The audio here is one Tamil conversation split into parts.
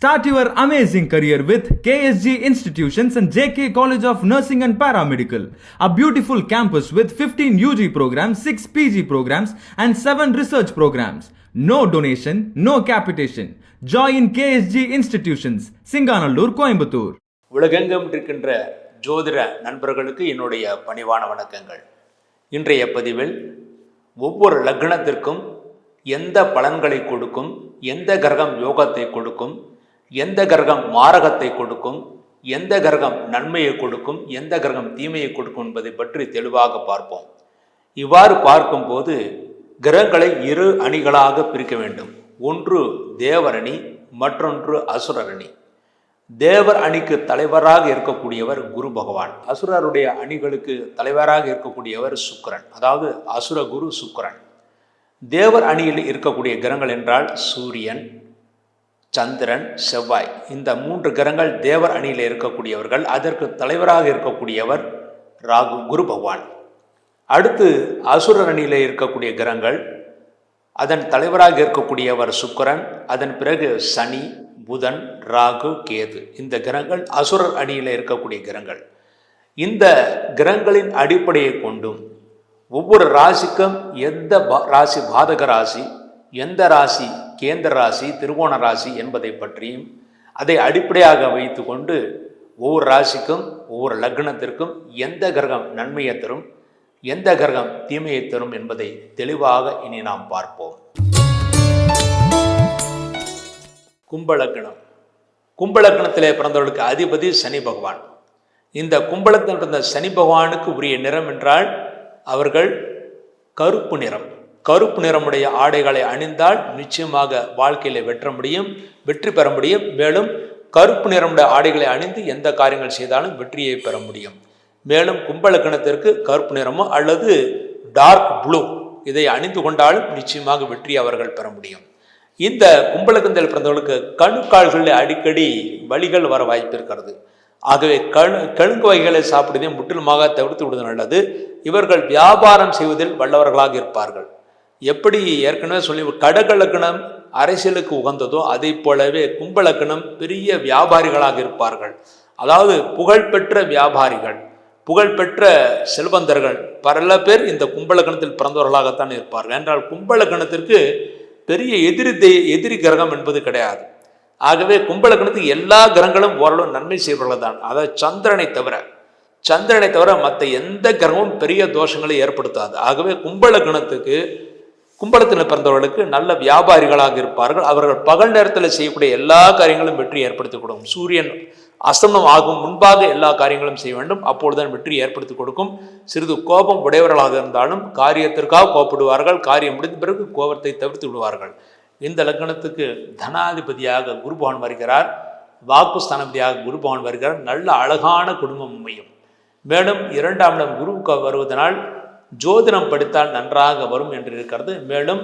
Start your amazing career with KSG Institutions and JK College of Nursing and Paramedical, a beautiful campus with 15 UG programs, 6 PG programs, and 7 research programs. No donation, no capitation. Join KSG Institutions, Singanallur, Coimbatore. உலகெங்கும் இருக்கின்ற ஜோதிட நண்பர்களுக்கு என்னுடைய பணிவான வணக்கங்கள் இன்றைய பதிவில் ஒவ்வொரு லக்னத்திற்கும் எந்த பலன்களை கொடுக்கும் எந்த கிரகம் யோகத்தை கொடுக்கும் எந்த கிரகம் மாரகத்தை கொடுக்கும் எந்த கிரகம் நன்மையை கொடுக்கும் எந்த கிரகம் தீமையை கொடுக்கும் என்பதை பற்றி தெளிவாக பார்ப்போம். இவ்வாறு பார்க்கும்போது கிரகங்களை இரு அணிகளாக பிரிக்க வேண்டும். ஒன்று தேவரணி மற்றொன்று அசுரரணி. தேவர் அணிக்கு தலைவராக இருக்கக்கூடியவர் குரு பகவான். அசுரருடைய அணிகளுக்கு தலைவராக இருக்கக்கூடியவர் சுக்கிரன். அதாவது அசுர குரு சுக்கிரன். தேவர் அணியில் இருக்கக்கூடிய கிரகங்கள் என்றால் சூரியன் சந்திரன் செவ்வாய். இந்த மூன்று கிரகங்கள் தேவர் அணியில் இருக்கக்கூடியவர்கள் அதற்கு தலைவராக இருக்கக்கூடியவர் ராகு குரு பகவான். அடுத்து அசுரர் அணியில் இருக்கக்கூடிய கிரகங்கள் அதன் தலைவராக இருக்கக்கூடியவர் சுக்கரன் அதன் பிறகு சனி புதன் ராகு கேது. இந்த கிரகங்கள் அசுரர் அணியில் இருக்கக்கூடிய கிரகங்கள். இந்த கிரகங்களின் அடிப்படையை கொண்டும் ஒவ்வொரு ராசிக்கும் எந்த ராசி பாதக ராசி எந்த ராசி கேந்திர ராசி திருவோண ராசி என்பதை பற்றியும் அதை அடிப்படையாக வைத்துக்கொண்டு ஒவ்வொரு ராசிக்கும் ஒவ்வொரு லக்னத்திற்கும் எந்த கிரகம் நன்மையை தரும் எந்த கிரகம் தீமையை தரும் என்பதை தெளிவாக இனி நாம் பார்ப்போம். கும்பலக்னம் கும்பலக்னத்திலே பிறந்தவர்களுக்கு அதிபதி சனி பகவான். இந்த கும்பலத்தில் பிறந்த சனி பகவானுக்கு உரிய நிறம் என்றால் அவர்கள் கருப்பு நிறம். கருப்பு நிறமுடைய ஆடைகளை அணிந்தால் நிச்சயமாக வாழ்க்கையில வெற்ற முடியும் வெற்றி பெற முடியும். மேலும் கருப்பு நிறமுடைய ஆடைகளை அணிந்து எந்த காரியங்கள் செய்தாலும் வெற்றியை பெற முடியும். மேலும் கும்பலக்கணத்திற்கு கருப்பு நிறமோ அல்லது டார்க் ப்ளூ இதை அணிந்து கொண்டாலும் நிச்சயமாக வெற்றி அவர்கள் பெற முடியும். இந்த கும்பலக்கந்தல் பிறந்தவர்களுக்கு கணுக்கால்களில் அடிக்கடி வழிகள் வர வாய்ப்பு இருக்கிறது. ஆகவே கணு கழுங்கு வகைகளை சாப்பிடுவதை முற்றிலுமாக தவிர்த்து விடுவது நல்லது. இவர்கள் வியாபாரம் செய்வதில் வல்லவர்களாக இருப்பார்கள். எப்படி ஏற்கனவே சொல்லி கடகலக்கணம் அரசியலுக்கு உகந்ததோ அதை போலவே கும்பலக்கணம் பெரிய வியாபாரிகளாக இருப்பார்கள். அதாவது புகழ்பெற்ற வியாபாரிகள் புகழ்பெற்ற செல்வந்தர்கள் பல பேர் இந்த கும்பலக்கணத்தில் பிறந்தவர்களாகத்தான் இருப்பார்கள். என்றால் கும்பலக்கணத்திற்கு பெரிய எதிரி தே எதிரி கிரகம் என்பது கிடையாது. ஆகவே கும்பலக்கணத்துக்கு எல்லா கிரகங்களும் ஓரளவு நன்மை செய்பவர்கள் தான். அதாவது சந்திரனை தவிர சந்திரனை தவிர மற்ற எந்த கிரகமும் பெரிய தோஷங்களை ஏற்படுத்தாது. ஆகவே கும்பலக்கணத்துக்கு கும்பலத்தில் பிறந்தவர்களுக்கு நல்ல வியாபாரிகளாக இருப்பார்கள். அவர்கள் பகல் நேரத்தில் செய்யக்கூடிய எல்லா காரியங்களும் வெற்றி ஏற்படுத்தி கொடுக்கும் சூரியன் அஸ்தமனம் ஆகும் முன்பாக எல்லா காரியங்களும் செய்ய வேண்டும். அப்பொழுதுதான் வெற்றி ஏற்படுத்தி கொடுக்கும். சிறிது கோபம் உடையவர்களாக இருந்தாலும் காரியத்திற்காக கோப்பிடுவார்கள் காரியம் முடிந்த பிறகு கோபத்தை தவிர்த்து விடுவார்கள். இந்த லக்னத்துக்கு தனாதிபதியாக குருபவன் வருகிறார். வாக்கு ஸ்தானபதியாக பகவான் வருகிறார். நல்ல அழகான குடும்பம் அமையும். மேலும் இரண்டாம் இடம் குருவுக்கு வருவதனால் ஜோதிடம் படித்தால் நன்றாக வரும் என்று இருக்கிறது. மேலும்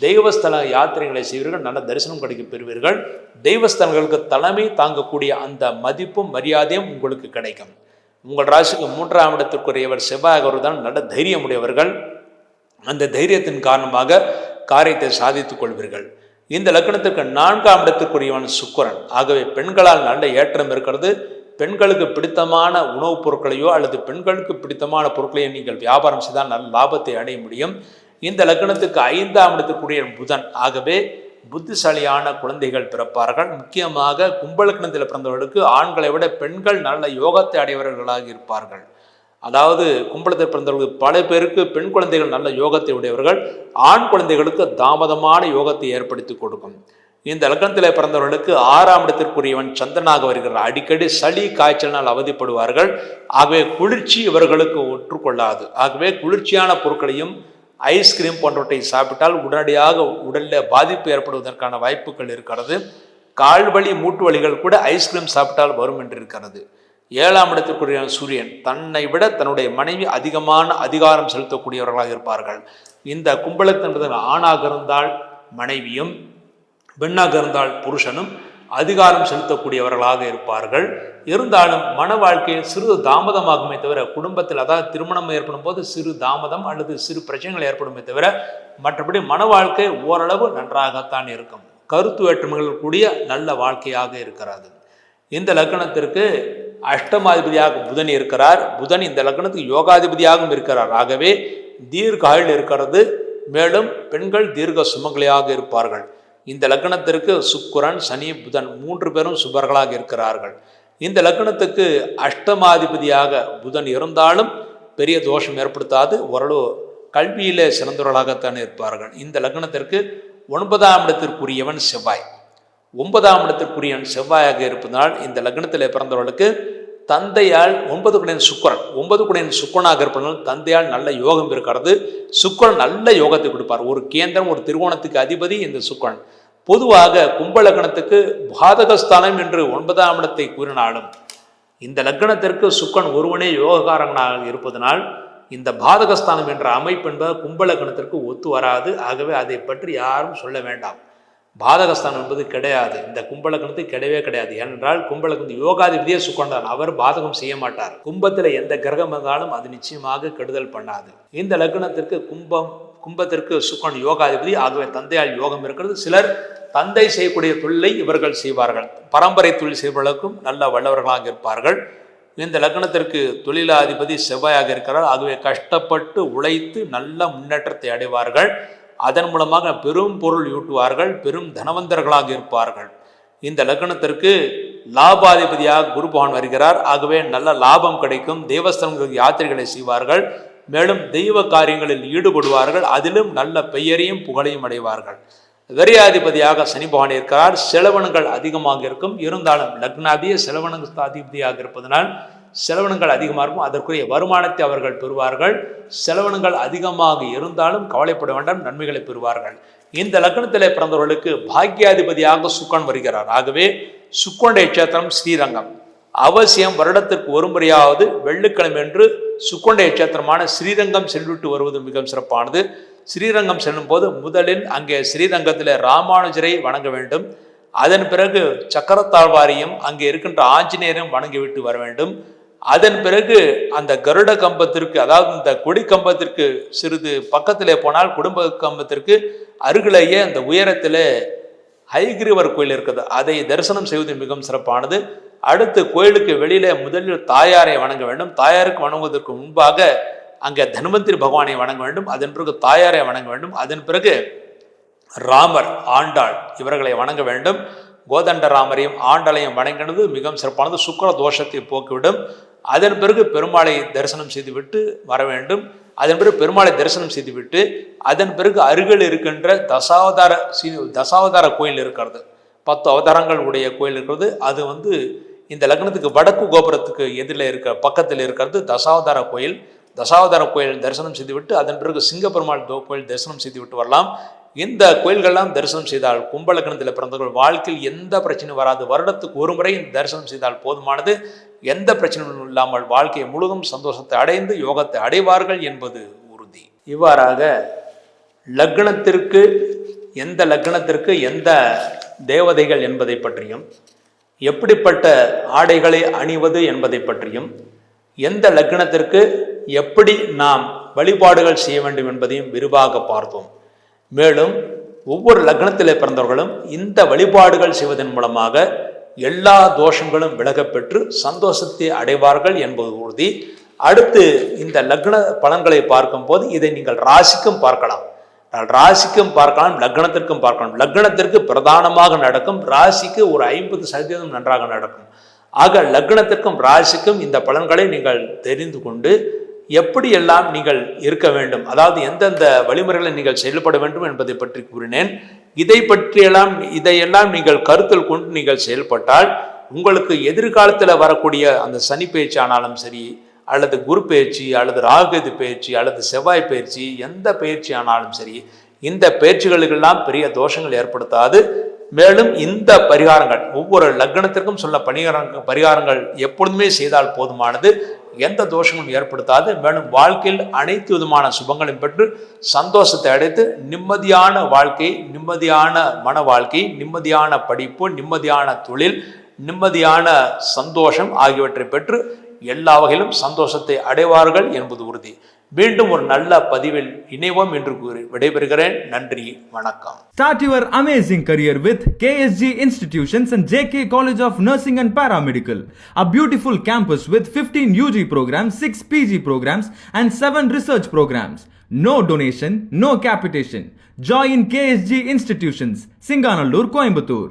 தெய்வஸ்தல யாத்திரைகளை செய்வீர்கள் நல்ல தரிசனம் கிடைக்க பெறுவீர்கள். தெய்வஸ்தலங்களுக்கு தலைமை தாங்கக்கூடிய அந்த மதிப்பும் மரியாதையும் உங்களுக்கு கிடைக்கும். உங்கள் ராசிக்கு மூன்றாம் இடத்திற்குரியவர் செவ்வாய் அவர்தான் நல்ல தைரியமுடையவர்கள். அந்த தைரியத்தின் காரணமாக காரியத்தை சாதித்துக் கொள்வீர்கள். இந்த லக்னத்திற்கு நான்காம் இடத்திற்குரியவன் சுக்கரன். ஆகவே பெண்களால் நல்ல ஏற்றம் இருக்கிறது. பெண்களுக்கு பிடித்தமான உணவுப் பொருட்களையோ அல்லது பெண்களுக்கு பிடித்தமான பொருட்களையோ நீங்கள் வியாபாரம் செய்தால் நல்ல லாபத்தை அடைய முடியும். இந்த லக்னத்துக்கு ஐந்தாம் இடத்துக்குரிய புதன். ஆகவே புத்திசாலியான குழந்தைகள் பிறப்பார்கள். முக்கியமாக கும்பலக்கணத்தில் பிறந்தவர்களுக்கு ஆண்களை விட பெண்கள் நல்ல யோகத்தை அடையவர்களாக இருப்பார்கள். அதாவது கும்பலத்தில் பிறந்தவர்களுக்கு பல பேருக்கு பெண் குழந்தைகள் நல்ல யோகத்தை உடையவர்கள். ஆண் குழந்தைகளுக்கு தாமதமான யோகத்தை ஏற்படுத்தி கொடுக்கும். இந்த லக்னத்தில் பிறந்தவர்களுக்கு ஆறாம் இடத்திற்குரியவன் சந்திரனாக வருகிறார். அடிக்கடி சளி காய்ச்சலினால் அவதிப்படுவார்கள். ஆகவே குளிர்ச்சி இவர்களுக்கு ஒற்றுக்கொள்ளாது ஆகவே குளிர்ச்சியான பொருட்களையும் ஐஸ்கிரீம் போன்றவற்றை சாப்பிட்டால் உடனடியாக உடலில் பாதிப்பு ஏற்படுவதற்கான வாய்ப்புகள் இருக்கிறது. கால் வலி மூட்டு வலிகள் கூட ஐஸ்கிரீம் சாப்பிட்டால் வரும் என்று இருக்கிறது. ஏழாம் இடத்திற்குரிய சூரியன் தன்னை விட தன்னுடைய மனைவி அதிகமான அதிகாரம் செலுத்தக்கூடியவர்களாக இருப்பார்கள். இந்த கும்பலத்தின் ஆணாக இருந்தால் மனைவியும் பெண்ணாக இருந்தால் புருஷனும் அதிகாரம் செலுத்தக்கூடியவர்களாக இருப்பார்கள். இருந்தாலும் மன வாழ்க்கையில் சிறு தாமதமாகுமே தவிர குடும்பத்தில் அதாவது திருமணம் ஏற்படும் போது சிறு தாமதம் அல்லது சிறு பிரச்சனைகள் ஏற்படுமே தவிர மற்றபடி மன வாழ்க்கை ஓரளவு நன்றாகத்தான் இருக்கும். கருத்து வேற்றுமைகள் கூடிய நல்ல வாழ்க்கையாக இருக்கிறது. இந்த லக்கணத்திற்கு அஷ்டமாதிபதியாக புதன் இருக்கிறார். புதன் இந்த லக்னத்துக்கு யோகாதிபதியாகவும் இருக்கிறார். ஆகவே தீர்காயில் இருக்கிறது. மேலும் பெண்கள் தீர்க்க சுமங்கலியாக இருப்பார்கள். இந்த லக்னத்திற்கு சுக்குரன் சனி புதன் மூன்று பேரும் சுபர்களாக இருக்கிறார்கள். இந்த லக்னத்துக்கு அஷ்டமாதிபதியாக புதன் இருந்தாலும் பெரிய தோஷம் ஏற்படுத்தாது. ஓரளவு கல்வியிலே சிறந்தவர்களாகத்தான் இருப்பார்கள். இந்த லக்னத்திற்கு ஒன்பதாம் இடத்திற்குரியவன் செவ்வாய். ஒன்பதாம் இடத்திற்குரியவன் செவ்வாயாக இருப்பதனால் இந்த லக்னத்தில் பிறந்தவர்களுக்கு தந்தையால் ஒன்பது குடையின் சுக்கரன். ஒன்பது குடையின் சுக்கரனாக இருப்பதனால் தந்தையால் நல்ல யோகம் இருக்கிறது சுக்கரன் நல்ல யோகத்தை கொடுப்பார். ஒரு கேந்திரம் ஒரு திருவோணத்துக்கு அதிபதி இந்த சுக்கரன். பொதுவாக கும்ப லக்னத்துக்கு பாதகஸ்தானம் என்று ஒன்பதாம் இடத்தை கூறினாலும் இந்த லக்னத்திற்கு சுக்கன் ஒருவனே யோககாரங்கனாக இருப்பதனால் இந்த பாதகஸ்தானம் என்ற அமைப்பு என்பது கும்ப லக்னத்திற்கு ஒத்து வராது. ஆகவே அதை பற்றி யாரும் சொல்ல வேண்டாம். பாதகஸ்தானம் என்பது கிடையாது. இந்த கும்பலக்கணத்துக்கு கிடையவே கிடையாது. ஏனென்றால் கும்பலக்கணத்து யோகாதிபதியே சுகன்தான் அவர் பாதகம் செய்ய மாட்டார். கும்பத்தில் எந்த கிரகம் இருந்தாலும் அது நிச்சயமாக கெடுதல் பண்ணாது. இந்த லக்னத்திற்கு கும்பம் கும்பத்திற்கு சுக்கன் யோகாதிபதி ஆகவே தந்தையால் யோகம் இருக்கிறது. சிலர் தந்தை செய்யக்கூடிய தொழிலை இவர்கள் செய்வார்கள். பரம்பரை தொழில் செய்வதற்கும் நல்ல வல்லவர்களாக இருப்பார்கள். இந்த லக்னத்திற்கு தொழிலாதிபதி செவ்வாயாக இருக்கிறார். ஆகவே கஷ்டப்பட்டு உழைத்து நல்ல முன்னேற்றத்தை அடைவார்கள். அதன் மூலமாக பெரும் பொருள் ஈட்டுவார்கள் பெரும் தனவந்தர்களாக இருப்பார்கள். இந்த லக்னத்திற்கு லாபாதிபதியாக குரு பகவான் வருகிறார். ஆகவே நல்ல லாபம் கிடைக்கும். தேவஸ்தலங்களுக்கு யாத்திரைகளை செய்வார்கள். மேலும் தெய்வ காரியங்களில் ஈடுபடுவார்கள். அதிலும் நல்ல பெயரையும் புகழையும் அடைவார்கள். விரையாதிபதியாக சனி பகவான் இருக்கிறார். செலவனங்கள் அதிகமாக இருக்கும். இருந்தாலும் லக்னாதிய செலவனங்கள் அதிபதியாக இருப்பதனால் செலவனங்கள் அதிகமாக இருக்கும். அதற்குரிய வருமானத்தை அவர்கள் பெறுவார்கள். செலவினங்கள் அதிகமாக இருந்தாலும் கவலைப்பட வேண்டாம் நன்மைகளை பெறுவார்கள். இந்த லக்னத்தில் பிறந்தவர்களுக்கு பாக்கியாதிபதியாக சுக்கன் வருகிறார். ஆகவே சுக்கனுடைய கஷேத்திரம் ஸ்ரீரங்கம். அவசியம் வருடத்திற்கு ஒரு முறையாவது வெள்ளிக்கிழமை என்று சுக்கொண்டை கஷேத்திரமான ஸ்ரீரங்கம் சென்றுவிட்டு வருவது மிகவும் சிறப்பானது. ஸ்ரீரங்கம் செல்லும் போது முதலில் அங்கே ஸ்ரீரங்கத்தில் ராமானுஜரை வணங்க வேண்டும். அதன் பிறகு சக்கரத்தாழ்வாரியும் அங்கே இருக்கின்ற ஆஞ்சநேயரையும் வணங்கிவிட்டு வர வேண்டும். அதன் பிறகு அந்த கருட கம்பத்திற்கு அதாவது இந்த கொடி கம்பத்திற்கு சிறிது பக்கத்திலே போனால் குடும்ப கம்பத்திற்கு அருகிலேயே அந்த உயரத்தில் ஹைகிரிவர் கோயில் இருக்குது. அதை தரிசனம் செய்வது மிகவும் சிறப்பானது. அடுத்து கோயிலுக்கு வெளியில முதலில் தாயாரை வணங்க வேண்டும். தாயாருக்கு வணங்குவதற்கு முன்பாக அங்கே தன்வந்திரி பகவானை வணங்க வேண்டும். அதன் பிறகு தாயாரை வணங்க வேண்டும். அதன் பிறகு ராமர் ஆண்டாள் இவர்களை வணங்க வேண்டும். கோதண்டராமரையும் ஆண்டலையும் வணங்கினது மிகவும் சிறப்பானது. சுக்கர தோஷத்தை போக்கிவிடும். அதன் பிறகு பெருமாளை தரிசனம் செய்துவிட்டு வர வேண்டும். அதன் பிறகு பெருமாளை தரிசனம் செய்துவிட்டு அதன் பிறகு அருகில் இருக்கின்ற தசாவதார சீ தசாவதார கோயில் இருக்கிறது. பத்து அவதாரங்கள் உடைய கோயில் இருக்கிறது. அது வந்து இந்த லக்னத்துக்கு வடக்கு கோபுரத்துக்கு எதிரில் இருக்க பக்கத்தில் இருக்கிறது தசாவதார கோயில். தசாவதார கோயில் தரிசனம் செய்துவிட்டு அதன் பிறகு சிங்கப்பெருமாள் கோயில் தரிசனம் செய்துவிட்டு வரலாம். இந்த கோயில்கள்லாம் தரிசனம் செய்தால் கும்பலக்கணத்தில் பிறந்தவர்கள் வாழ்க்கையில் எந்த பிரச்சனையும் வராது. வருடத்துக்கு ஒரு முறை இந்த தரிசனம் செய்தால் போதுமானது. எந்த பிரச்சனையும் இல்லாமல் வாழ்க்கையை முழுதும் சந்தோஷத்தை அடைந்து யோகத்தை அடைவார்கள் என்பது உறுதி. இவ்வாறாக லக்னத்திற்கு எந்த லக்னத்திற்கு எந்த தேவதைகள் என்பதை பற்றியும் எப்படிப்பட்ட ஆடைகளை அணிவது என்பதை பற்றியும் எந்த லக்னத்திற்கு எப்படி நாம் வழிபாடுகள் செய்ய வேண்டும் என்பதையும் விரிவாக பார்த்தோம் மேலும் ஒவ்வொரு லக்னத்திலே பிறந்தவர்களும் இந்த வழிபாடுகள் செய்வதன் மூலமாக எல்லா தோஷங்களும் விலகப்பெற்று சந்தோஷத்தை அடைவார்கள் என்பது உறுதி. அடுத்து இந்த லக்ன பலன்களை பார்க்கும்போது இதை நீங்கள் ராசிக்கும் பார்க்கலாம். ராசிக்கும் பார்க்கலாம் லக்னத்திற்கும் பார்க்கலாம். லக்னத்திற்கு பிரதானமாக நடக்கும் ராசிக்கு ஒரு ஐம்பது சதவீதம் நன்றாக நடக்கும். ஆக லக்னத்திற்கும் ராசிக்கும் இந்த பலன்களை நீங்கள் தெரிந்து கொண்டு எப்படியெல்லாம் நீங்கள் இருக்க வேண்டும்? அதாவது எந்தெந்த வழிமுறைகளை நீங்கள் செயல்பட வேண்டும் என்பதை பற்றி கூறினேன். இதை பற்றியெல்லாம் இதையெல்லாம் நீங்கள் கருத்தில் கொண்டு நீங்கள் செயல்பட்டால் உங்களுக்கு எதிர்காலத்தில் வரக்கூடிய அந்த சனி பயிற்சி ஆனாலும் சரி அல்லது குரு பயிற்சி அல்லது ராகுகேது பயிற்சி அல்லது செவ்வாய் பயிற்சி எந்த பயிற்சி ஆனாலும் சரி இந்த பயிற்சிகளுக்கெல்லாம் பெரிய தோஷங்கள் ஏற்படுத்தாது. மேலும் இந்த பரிகாரங்கள் ஒவ்வொரு லக்னத்திற்கும் சொல்ல பரிகாரங்கள் பரிகாரங்கள் எப்பொழுதுமே செய்தால் போதுமானது. எந்த தோஷங்களும் ஏற்படுத்தாது. மேலும் வாழ்க்கையில் அனைத்து விதமான சுபங்களையும் பெற்று சந்தோஷத்தை அடைத்து நிம்மதியான வாழ்க்கை நிம்மதியான மன வாழ்க்கை நிம்மதியான படிப்பு நிம்மதியான தொழில் நிம்மதியான சந்தோஷம் ஆகியவற்றை பெற்று எல்லா வகையிலும் சந்தோஷத்தை அடைவார்கள் என்பது உறுதி. மீண்டும் ஒரு நல்ல பதிவில் இணைவோம் என்று கூறி விடைபெறுகிறேன் நன்றி வணக்கம் start your amazing career with KSG institutions and J K college of nursing and paramedical a beautiful campus with fifteen UG programme six PG programmes and seven research programmes no donation no capitation join KSG institutions Singanallur Coimbatore